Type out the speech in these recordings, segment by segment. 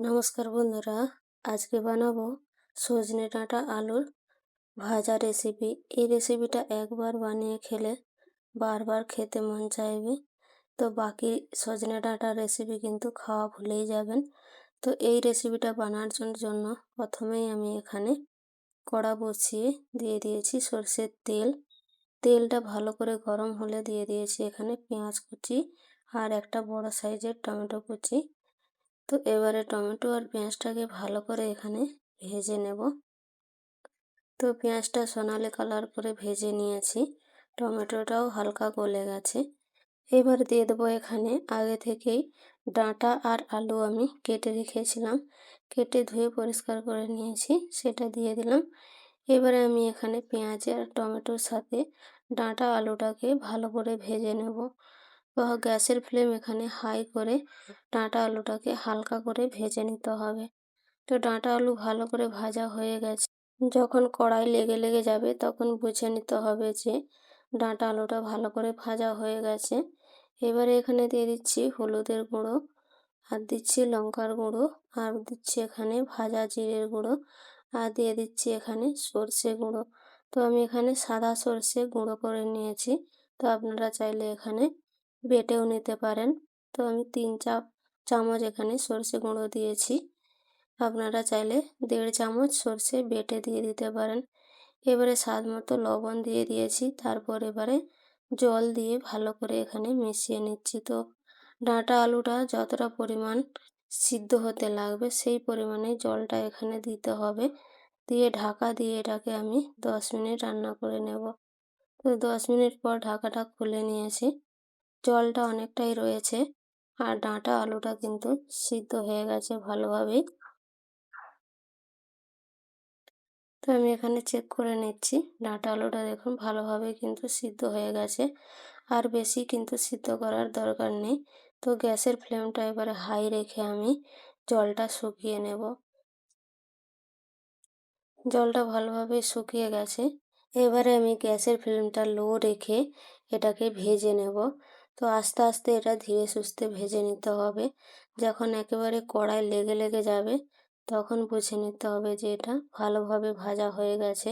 নমস্কার বন্ধুরা, আজকে বানাবো সজনে ডাঁটা আলুর ভাজা রেসিপি এই রেসিপিটা একবার বানিয়ে খেলে বারবার খেতে মন চাইবে। তো বাকি সজনে ডাঁটার রেসিপি কিন্তু খাওয়া ভুলেই যাবেন। তো এই রেসিপিটা বানানোর জন্য প্রথমেই আমি এখানে কড়া বসিয়ে দিয়ে দিয়েছি সর্ষের তেল। তেলটা ভালো করে গরম হলে দিয়ে দিয়েছি এখানে পেঁয়াজ কুচি আর একটা বড় সাইজের টমেটো কুচি। তো এবারে টমেটো আর পেঁয়াজটাকে ভালো করে এখানে ভেজে নেব। তো পেঁয়াজটা সোনালি কালার করে ভেজে নিয়েছি। টমেটোটাও হালকা গলে গেছে। এবার দিয়ে দেবো এখানে আগে থেকেই ডাঁটা আর আলু আমি কেটে রেখেছিলাম। কেটে ধুয়ে পরিষ্কার করে নিয়েছি, সেটা দিয়ে দিলাম। এবারে আমি এখানে পেঁয়াজ আর টমেটোর সাথে ডাঁটা আলুটাকে ভালো করে ভেজে নেব। গ্যাসের ফ্লেম এখানে হাই করে ডাঁটা আলুটাকে হালকা করে ভেজে নিতে হবে। তো ডাঁটা আলু ভালো করে ভাজা হয়ে গেছে। যখন কড়াই লেগে লেগে যাবে তখন বুঝে নিতে হবে যে ডাঁটা আলুটা ভালো করে ভাজা হয়ে গেছে। এবারে এখানে দিয়ে দিচ্ছি হলুদের গুঁড়ো, আর দিচ্ছি লঙ্কার গুঁড়ো, আর দিচ্ছি এখানে ভাজা জিরের গুঁড়ো, আর দিয়ে দিচ্ছি এখানে সর্ষে গুঁড়ো। তো আমি এখানে সাদা সর্ষে গুঁড়ো করে নিয়েছি। তো আপনারা চাইলে এখানে বেটেও নিতে পারেন। তো আমি তিন চাপ চামচ এখানে সর্ষে গুঁড়ো দিয়েছি। আপনারা চাইলে দেড় চামচ সর্ষে বেটে দিয়ে দিতে পারেন। এবারে স্বাদ মতো লবণ দিয়ে দিয়েছি। তারপর এবারে জল দিয়ে ভালো করে এখানে মিশিয়ে নিচ্ছি। তো ডাঁটা আলুটা যতটা পরিমাণ সিদ্ধ হতে লাগবে সেই পরিমাণে জলটা এখানে দিতে হবে। দিয়ে ঢাকা দিয়ে এটাকে আমি দশ মিনিট রান্না করে নেব। তো দশ মিনিট পর ঢাকাটা খুলে নিয়েছি। জলটা অনেকটাই রয়েছে। আর ডাঁটা আলুটা কিন্তু সিদ্ধ হয়ে গেছে ভালোভাবেই। তো আমি এখানে চেক করে নিচ্ছি। ডাঁটা আলুটা দেখুন ভালোভাবে কিন্তু সিদ্ধ হয়ে গেছে। আর বেশি কিন্তু সিদ্ধ করার দরকার নেই। তো গ্যাসের ফ্লেমটা এবারে হাই রেখে আমি জলটা শুকিয়ে নেব। জলটা ভালোভাবে শুকিয়ে গেছে। এবারে আমি গ্যাসের ফ্লেমটা লো রেখে এটাকে ভেজে নেব। তো আস্তে আস্তে এটা ধীরে সুস্থে ভেজে নিতে হবে। যখন একেবারে কড়াই লেগে লেগে যাবে, তখন বুঝে নিতে হবে যে এটা ভালোভাবে ভাজা হয়ে গেছে।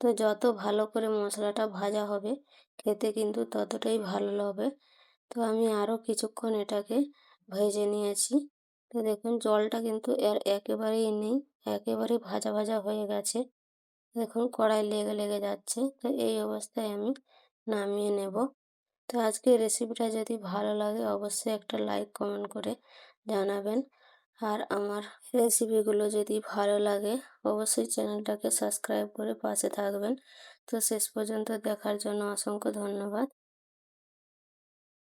তো যত ভালো করে মশলাটা ভাজা হবে, খেতে কিন্তু ততটাই ভালো হবে। তো আমি আরও কিছুক্ষণ এটাকে ভেজে নিয়েছি। তো দেখুন, জলটা কিন্তু এর একেবারেই নেই, একেবারে ভাজা ভাজা হয়ে গেছে। দেখুন, কড়াই লেগে লেগে যাচ্ছে। তো এই অবস্থায় আমি নামিয়ে নেব। তো আজকে রেসিপিটা যদি ভালো লাগে, অবশ্যই একটা লাইক কমেন্ট করে জানাবেন। আর আমার রেসিপিগুলো যদি ভালো লাগে, অবশ্যই চ্যানেলটাকে সাবস্ক্রাইব করে পাশে থাকবেন। তো শেষ পর্যন্ত দেখার জন্য অসংখ্য ধন্যবাদ।